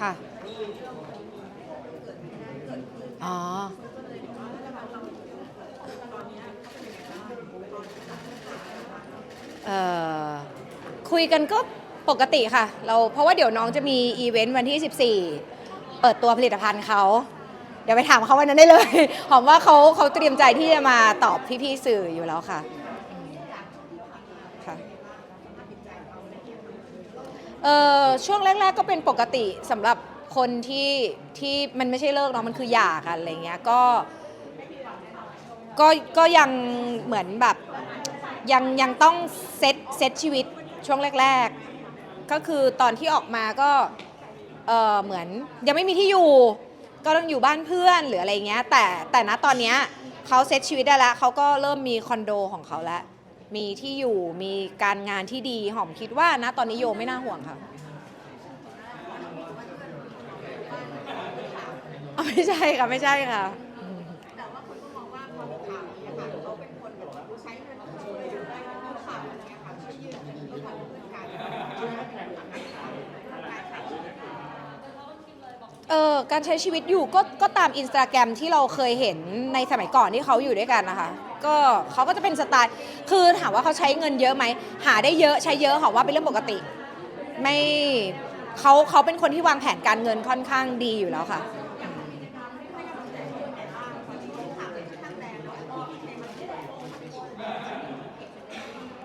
ค่ะ อ๋อ เอ่อ คุยกันก็ปกติค่ะ เราเพราะว่าเดี๋ยวน้องจะมีอีเวนต์วันที่ 14 เปิดตัวผลิตภัณฑ์เขา เดี๋ยวไปถามเขาวันนั้นได้เลย หอมว่าเขาเขาเตรียมใจที่จะมาตอบพี่ๆสื่ออยู่แล้วค่ะอืมค่ะ เออช่วงแรก ๆ ก็เป็นปกติสำหรับคนที่ที่มันไม่ใช่เลิกเนาะมันคือหย่ากันอะไรเงี้ยก็ก็ก็ยังเหมือนแบบยังยังต้องเซตเซตชีวิตช่วงแรก ๆ ก็คือตอนที่ออกมาก็เออเหมือนยังไม่มีที่อยู่ ก็ต้องอยู่บ้านเพื่อนหรืออะไรเงี้ยแต่แต่ณตอนเนี้ยเขาเซตชีวิตได้แล้วเขาก็เริ่มมีคอนโดของเขาแล้ว มีที่อยู่มีการงานที่ดีหอมคิดว่านะตอนนี้โยไม่น่าห่วงค่ะไม่ใช่ค่ะไม่ใช่ค่ะแต่ว่าคนก็มองว่าพอมีข่าวนี้ค่ะเขาเป็นคนแบบใช้ช่วยเหลือได้มีข่าวอะไรค่ะช่วยยืมเขาเพื่อนกันการขายชีวิตเออการใช้ชีวิตอยู่ก็ก็ตามอินสตาแกรมที่เราเคยเห็นในสมัยก่อนที่เขาอยู่ด้วยกันนะคะ ก็เขาก็จะเป็นสไตล์ คือถามว่าเขาใช้เงินเยอะไหม หาได้เยอะใช้เยอะหอมว่าเป็นเรื่องปกติ ไม่เขาเขาเป็นคนที่วางแผนการเงินค่อนข้างดีอยู่แล้วค่ะ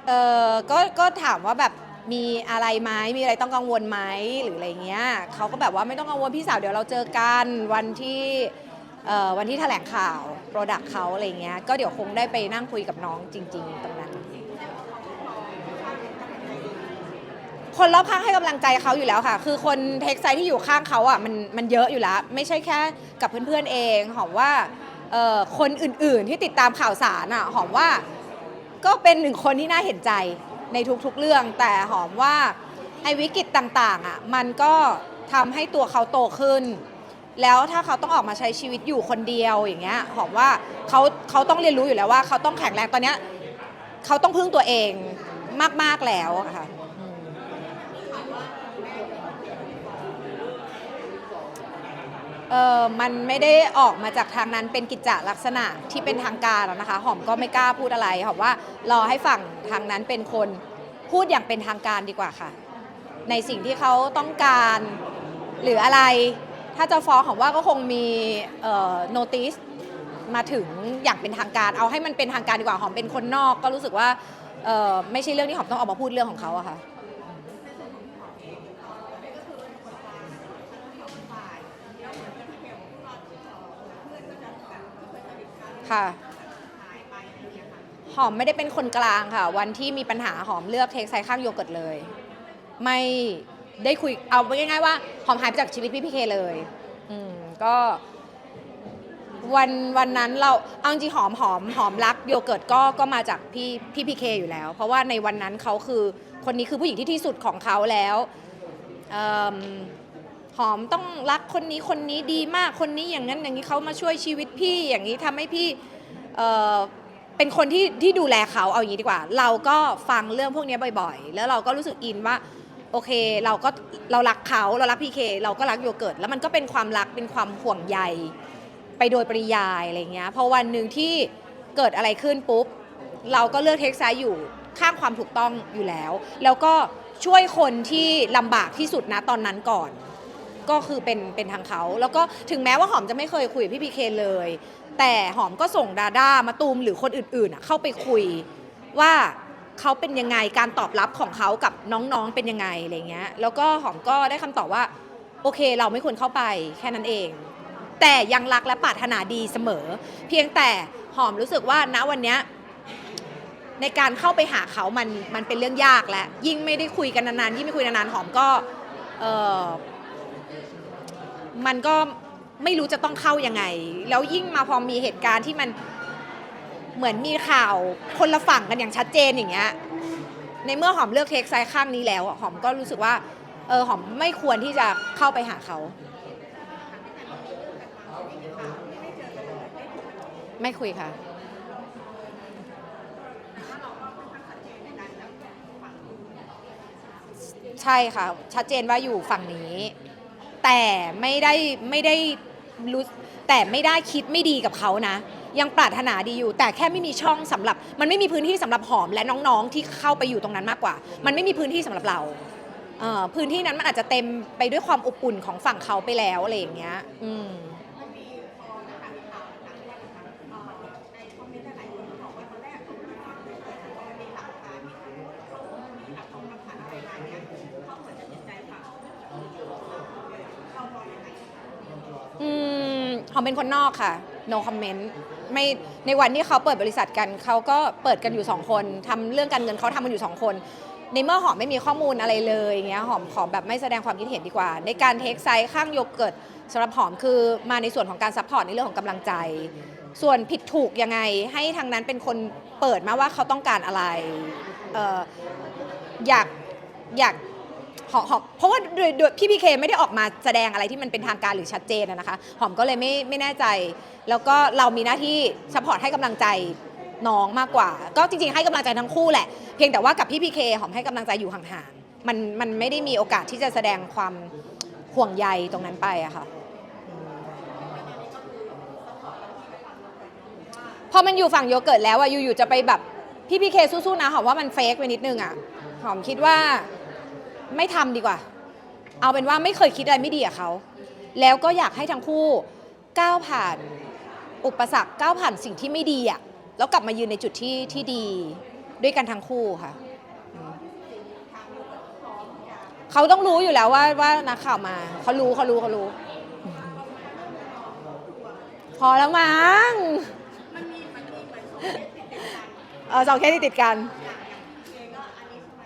เออก็ก็ถามว่าแบบมีอะไรไหมมีอะไรต้องกังวลไหมหรืออะไรเงี้ยเขาก็แบบว่าไม่ต้องกังวลพี่สาวเดี๋ยวเราเจอกันวันที่ วันที่แถลงข่าวโปรดักเขาอะไรเงี้ยก็เดี๋ยวคงได้ไปนั่งคุยกับน้องจริง ๆ ตรงนั้น คนรอบข้างให้กำลังใจเขาอยู่แล้วค่ะ คือคนเทคไซที่อยู่ข้างเขาอะมันมันเยอะอยู่แล้ว ไม่ใช่แค่กับเพื่อนๆเองหอมว่าคนอื่นๆที่ติดตามข่าวสารอะหอมว่าก็เป็นหนึ่งคนที่น่าเห็นใจในทุกๆเรื่อง แต่หอมว่าไอ้วิกฤตต่างๆอะมันก็ทำให้ตัวเขาโตขึ้น แล้วถ้าเขาต้องออกมาใช้ชีวิตอยู่คนเดียวอย่างเงี้ยหอมว่าเขาเขาต้องเรียนรู้อยู่แล้วว่า เขาต้องแข็งแรงตอนเนี้ยเขาต้องพึ่งตัวเองมาก ๆ แล้วอะค่ะอืมเออมันไม่ได้ออกมาจากทางนั้นเป็นกิจจลักษณะที่เป็นทางการแล้วนะคะ หอมก็ไม่กล้าพูดอะไรหอมว่ารอให้ฝั่งทางนั้นเป็นคนพูดอย่างเป็นทางการดีกว่าค่ะ ในสิ่งที่เขาต้องการหรืออะไร ถ้าจะฟ้องหอมว่าก็คงมีโนติสมาถึงอย่างเป็นทางการ เอาให้มันเป็นทางการดีกว่าหอมเป็นคนนอก ก็รู้สึกว่าเอ่อไม่ใช่เรื่องที่หอมต้องออกมาพูดเรื่องของเขาอะค่ะค่ะหอมไม่ได้เป็นคนกลางค่ะ วันที่มีปัญหาหอมเลือกเทคไซข้างโยเกิร์ตเลย ไม่ได้คุยเอาง่ายๆว่า หอมหายไปจากชีวิตพี่พีเคเลย อืมก็วันวันนั้นเราเอาจริงๆหอมหอมหอมรักโยเกิร์ตก็ก็มาจากพี่พี่พีเคอยู่แล้ว เพราะว่าในวันนั้นเขาคือคนนี้คือผู้หญิงที่ที่สุดของเขาแล้วเอิ่มหอมต้องรักคนนี้คนนี้ดีมากคนนี้อย่างนั้นอย่างนี้เขามาช่วยชีวิตพี่อย่างนี้ทำให้พี่เอ่อเป็นคนที่ที่ดูแลเขาเอาอย่างนี้ดีกว่า เราก็ฟังเรื่องพวกนี้บ่อย ๆ แล้วเราก็รู้สึกอินว่า โอเคเราก็เรารักเขาเรารักพีเคเราก็รักโยเกิร์ตแล้วมันก็เป็นความรักเป็นความห่วงใยไปโดยปริยายอะไรเงี้ยพอวันหนึ่งที่เกิดอะไรขึ้นปุ๊บ เราก็เลือกเทคไซด์อยู่ข้างความถูกต้องอยู่แล้ว แล้วก็ช่วยคนที่ลำบากที่สุดนะตอนนั้นก่อน ก็คือเป็นเป็นทางเขา แล้วก็ถึงแม้ว่าหอมจะไม่เคยคุยกับพี่พีเคเลย แต่หอมก็ส่งดาด้ามาตูมหรือคนอื่นๆเข้าไปคุยว่า เขาเป็นยังไงการตอบรับของเขากับน้องๆเป็นยังไงอะไรเงี้ยแล้วก็หอมก็ได้คำตอบว่าโอเคเราไม่ควรเข้าไปแค่นั้นเอง แต่ยังรักและปรารถนาดีเสมอ เพียงแต่หอมรู้สึกว่าณวันเนี้ยในการเข้าไปหาเขามันมันเป็นเรื่องยากแล้วยิ่งไม่ได้คุยกันนานๆยิ่งไม่คุยนานๆหอมก็เออมันก็ไม่รู้จะต้องเข้ายังไง แล้วยิ่งมาพอมีเหตุการณ์ที่มัน เหมือนมีข่าวคนละฝั่งกันอย่างชัดเจนอย่างเงี้ยในเมื่อหอมเลือกเทคไซด์ข้างนี้แล้วอะหอมก็รู้สึกว่าเออหอมไม่ควรที่จะเข้าไปหาเขา ไม่คุยค่ะ ใช่ค่ะ ชัดเจนว่าอยู่ฝั่งนี้ แต่ไม่ได้ไม่ได้รู้ แต่ไม่ได้คิดไม่ดีกับเขานะ ยังปรารถนาดีอยู่ แต่แค่ไม่มีช่องสำหรับ มันไม่มีพื้นที่สำหรับหอมและน้องๆที่เข้าไปอยู่ตรงนั้นมากกว่า มันไม่มีพื้นที่สำหรับเราเอ่อพื้นที่นั้นมันอาจจะเต็มไปด้วยความอบอุ่นของฝั่งเขาไปแล้วอะไรอย่างเงี้ย อืม มหอมเป็นคนนอกค่ะ no comment ไม่ในวันที่เขาเปิดบริษัทกัน เขาก็เปิดกันอยู่สองคนทำเรื่องการเงินเขาทำกันอยู่สองคน ในเมื่อหอมไม่มีข้อมูลอะไรเลยอย่างเงี้ยหอมขอแบบไม่แสดงความคิดเห็นดีกว่า ในการเทคไซส์ข้างโยเกิร์ตสำหรับหอมคือมาในส่วนของการซัพพอร์ตในเรื่องของกำลังใจ ส่วนผิดถูกยังไงให้ทางนั้นเป็นคนเปิดมาว่าเขาต้องการอะไรเอ่ออยากอยาก หอมหอมเพราะว่าโดยโดยพี่พีเคไม่ได้ออกมาแสดงอะไรที่มันเป็นทางการหรือชัดเจนอะนะคะ หอมก็เลยไม่ไม่แน่ใจ แล้วก็เรามีหน้าที่สปอร์ตให้กำลังใจน้องมากกว่า ก็จริงๆให้กำลังใจทั้งคู่แหละ เพียงแต่ว่ากับพี่พีเคหอมให้กำลังใจอยู่ห่างๆมันมันไม่ได้มีโอกาสที่จะแสดงความห่วงใยตรงนั้นไปอะค่ะ พอมันอยู่ฝั่งโยเกิร์ตแล้วอะอยู่ๆจะไปแบบพี่พีเคสู้ๆนะหอมว่ามันเฟกไปนิดนึงอะหอมคิดว่า ไม่ทำดีกว่า เอาเป็นว่าไม่เคยคิดอะไรไม่ดีกับเขา แล้วก็อยากให้ทั้งคู่ก้าวผ่านอุปสรรคก้าวผ่านสิ่งที่ไม่ดีอะแล้วกลับมายืนในจุดที่ที่ดีด้วยกันทั้งคู่ค่ะอืมเขาต้องรู้อยู่แล้วว่าว่านักข่าวมาเขารู้เขารู้เขารู้ พอแล้วมั้งเอนสองเคสองเคสที่ติดกันอย่างอย่างเคก็อันนี้ใช่ไหม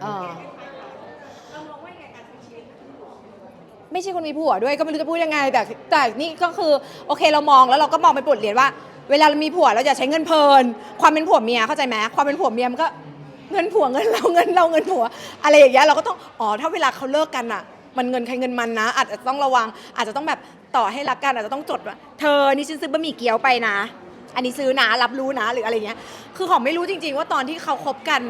เราอืมเอ่อเวลาอย่ายังไงการใช้ชีวิตไม่ใช่คนมีผัวด้วยก็ไม่รู้จะพูดยังไง แต่แต่นี่ก็คือโอเคเรามองแล้วเราก็มองเป็นบทเรียนว่า เวลาเรามีผัวเราจะใช้เงินเพลิน ความเป็นผัวเมียเข้าใจไหมความเป็นผัวเมียมันก็เงินผัวเงินเราเงินเราเงินผัว อะไรอย่างเงี้ยเราก็ต้องอ๋อถ้าเวลาเขาเลิกกันอะ มันเงินใครเงินมันนะ อาจจะต้องระวัง อาจจะต้องแบบต่อให้รักกันอาจจะต้องจดว่าเธอนี่ฉันซื้อบะหมี่เกี๊ยวไปนะ อันนี้ซื้อนะรับรู้นะหรืออะไรเงี้ย คือหอมไม่รู้จริง ๆ ว่าตอนที่เขาคบกัน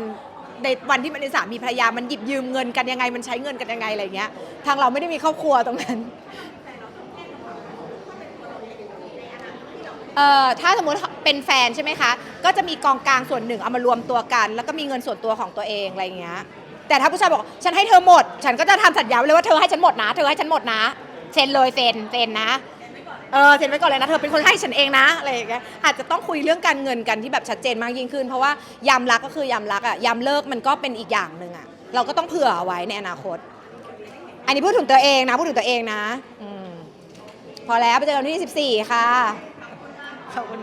ในวันที่มันเป็นสามีภรรยามันหยิบยืมเงินกันยังไงมันใช้เงินกันยังไงอะไรเงี้ย ทางเราไม่ได้มีครอบครัวตรงนั้นเอ่อถ้าสมมติเป็นแฟนใช่ไหมคะ ก็จะมีกองกลางส่วนหนึ่งเอามารวมตัวกัน แล้วก็มีเงินส่วนตัวของตัวเองอะไรเงี้ยแต่ถ้าผู้ชายบอกฉันให้เธอหมด ฉันก็จะทำสัญญาไว้เลยว่าเธอให้ฉันหมดนะ เธอให้ฉันหมดนะเซ็นเลยเซ็นเซ็นนะ เออเซ็นไว้ก่อนเลยนะเธอเป็นคนให้ฉันเองนะอะไรอย่างเงี้ยอาจจะต้องคุยเรื่องการเงินกันที่แบบชัดเจนมากยิ่งขึ้น เพราะว่ายามรักก็คือยามรักอะยามเลิกมันก็เป็นอีกอย่างหนึ่งอะเราก็ต้องเผื่อเอาไว้ในอนาคต อันนี้พูดถึงตัวเองนะพูดถึงตัวเองนะอมพอแล้วไปเจอกันวันที่ 14 ค่ะขอบคุณ